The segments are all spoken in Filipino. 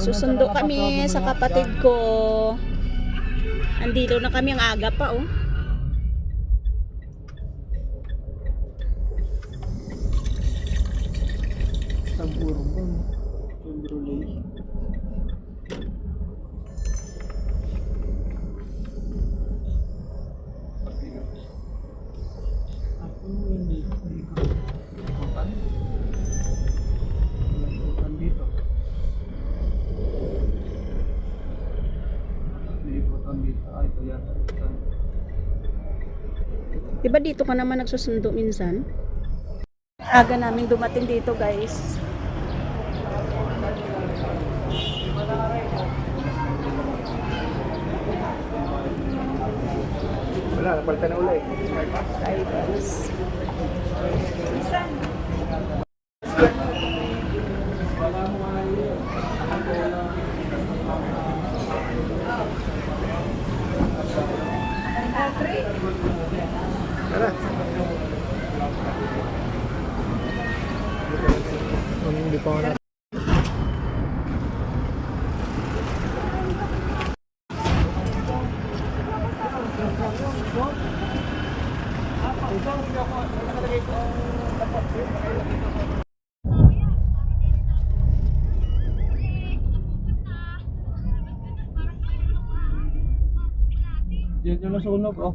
Magsusundo kami sa kapatid ko. Andito na kami ang aga pa oh. Sa burong. Chevrolet. Ako hindi. Hindi ko. Ikutan. Walang ikutan dito. Ikutan dito. Ay, ito yata. Diba dito ka naman nagsusundo minsan? Aga namin dumating dito guys. Wala, napalitan na ulit. Rivals. Tara. Hindi pa nga Diyan yung nasunog, oh.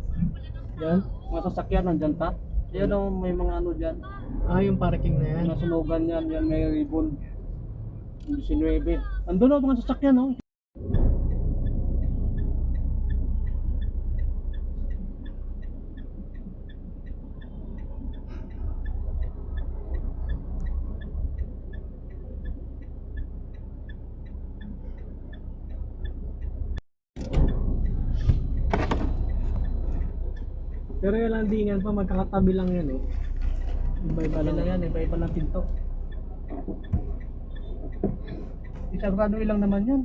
Yan. Mga sasakyan, nandyan ta. Yan oh, may mga ano dyan. Ah, yung parking na yan. Nasunugan yan, yan may ribbon. 19. Andun oh, mga sasakyan, oh. Pero yung landingan pa, magkakatabi lang yan eh. Iba-iba Iba lang yan, iba-iba lang pinto. Isang runway lang naman yan.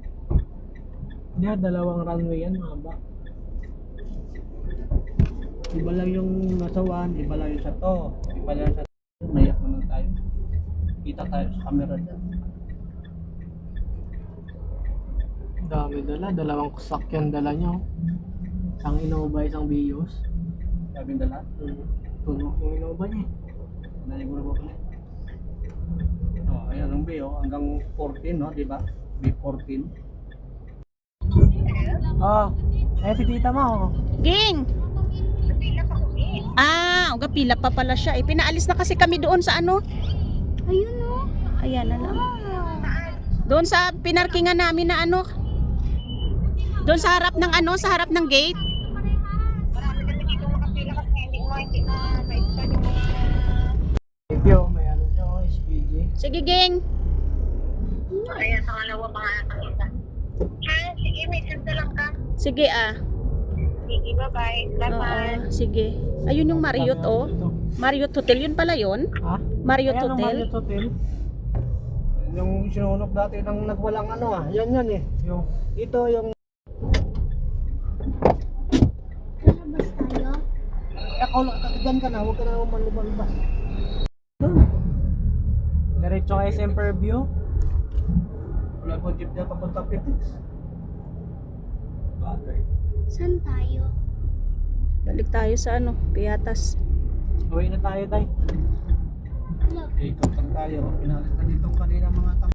Diya, dalawang runway yan, mahaba. Iba lang yung nasa one, iba lang yung sa to. Iba lang sa Mayak naman tayo. Kita tayo sa camera dyan. Dami dala, dalawang sakyan dala niya. Isang Innova, isang Vios. Lahat. Hmm. Tuno yung Innova niya. eh. Naniguro ko pala. Oh, ayan ang B, oh. hanggang 14, no? di ba? B14. Oh, eh si tita mo. oh. Ging! Ah, uga pila pa pala siya. Eh, pinaalis na kasi kami doon sa ano. Ayun oh. Ayan na lang. Doon sa pinarkingan namin na ano. Doon sa harap ng ano, sa harap ng gate. Video, may ano siya, oh, SPG. Sige, Ging. Ayan, sa kalawa mga ang isa. Ha? Sige, may sanda lang ka. Sige ah. Sige, bye-bye. Oo, Salamat. sige. Ayun yung Marriott oh. Marriott Hotel yun pala yon. Ha? Marriott Ayan Hotel. Marriott Hotel. Yung sinunog dati ng nagwalang ano ah. Yan yan eh. Yung Ito yung... Eh, Ako lang, dyan ka na, huwag ka na malubas. Diretso kay Semper View. Wala ko jeep dyan papunta Pitex. Bagay. Saan tayo? Balik tayo sa ano, Piatas. Uwi na tayo, tay. Ikot lang tayo. Pinalit na dito kanina mga tam.